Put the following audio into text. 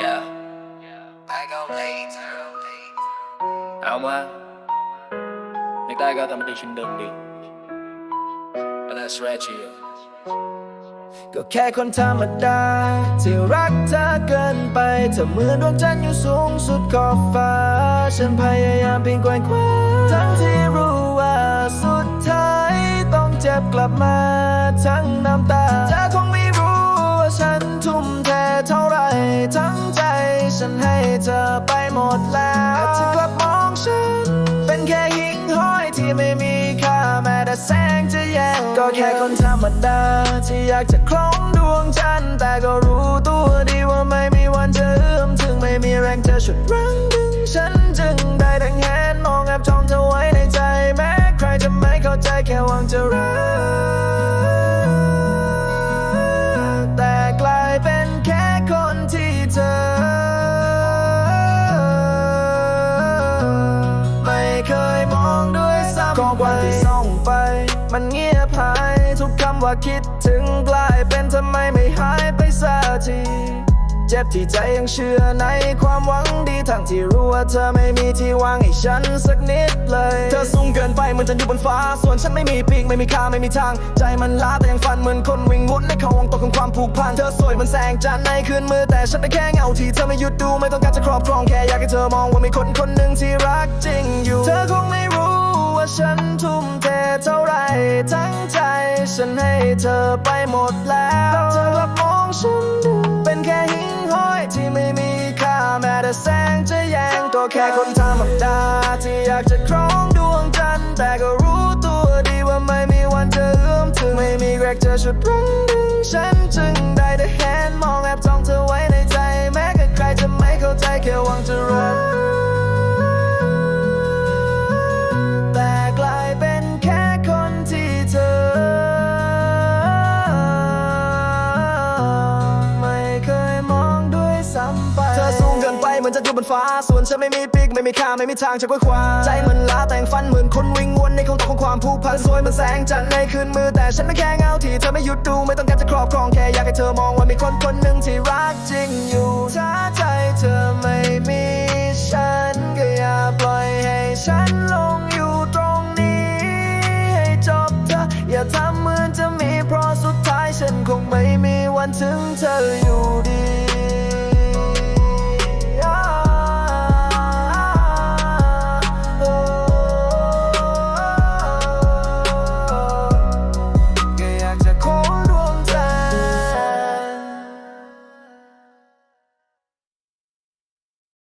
Yeah. I go later. เอามาอยากได้ก็ทำมันดีชิ้นเดิมดี But that's right here ก็แค่คนธรรมดา ที่รักเธอเกินไปเธอเหมือนดวงจันทร์อยู่สูงสุดขอบฟ้า ฉันพยายามเพียงแกว่งคว้าทั้งที่รู้ว่าสุดท้ายต้องเจ็บกลับมา แค่คนธรรมดาที่อยากจะคล้องดวงจันทร์แต่ก็รู้ตัวดีว่าไม่มีวันจะเอื้อมถึงไม่มีแรงจะฉุดรั้งดึงฉันจึงได้แต่แงนมองแอบจ้องเธอไว้ในใจแม้ใครจะไม่เข้าใจแค่หวังจะรักแต่กลายเป็นแค่คนที่เธอ ไม่เคยมองด้วยซ้ำข้อความที่ส่งไป มันเงียบหาย ทุกคำว่าคิดถึงกลายเป็นทำไมไม่หายไปสักทีเจ็บที่ใจยังเชื่อในความหวังดีทั้งที่รู้ว่าเธอไม่มีที่วางให้ฉันสักนิดเลย เธอสูงเกินไปเหมือนจะอยู่บนฟ้า ส่วนฉันไม่มีปีกไม่มีค่าไม่มีทาง ใจมันล้าแต่ยังฝันเหมือนคนวิ่งวุ่นในเขาวงตกของความผูกพัน เธอสวยเหมันแสงจันทร์ในคืนมืดแต่ฉันเป็นแค่เงาที่เธอไม่หยุดดูไม่ต้องการจะครอบครองแค่อยากให้เธอมองว่ามีคนคนหนึ่งที่รักจริงอยู่ เธอคงไม่รู้ เธอไปหมดแล้วแต่เธอกลับมองฉันดูเป็นแค่หิ่งห้อยที่ไม่มีค่าแม้แต่แสงจะแยงก็แค่คนธรรมดาที่อยากจะครองดวงจันทร์แต่ก็รู้ตัวดีว่าไม่มีวันจะเอื้อมถึงไม่มีแรกจะฉุดรั้งดึงฉันจึงได้แต่เห็นมอง อนจะอยู่บนฟ้า ส่วนฉันไม่มีปีกไม่มีค่าไม่มีทางจะคว้าคว้าใจมันล้าแต่งฟันเหมือนคนวิ่งวนในคงตกของความผูกพันสวยเหมันแสงจันทร์ในคืนมืดแต่ฉันไม่แค่เงาที่เธอไม่หยุดดูไม่ต้องการจะครอบครองแค่อยากให้เธอมองว่ามีคนคนหนึ่งที่รักจริงอยู่ถ้าใจเธอไม่มีฉันก็อย่าปล่อยให้ฉันลงอยู่ตรงนี้ ให้จบเธออย่าทำเหมือนจะมีเพราะสุดท้ายฉันคงไม่มีวันถึงเธออยู่ดี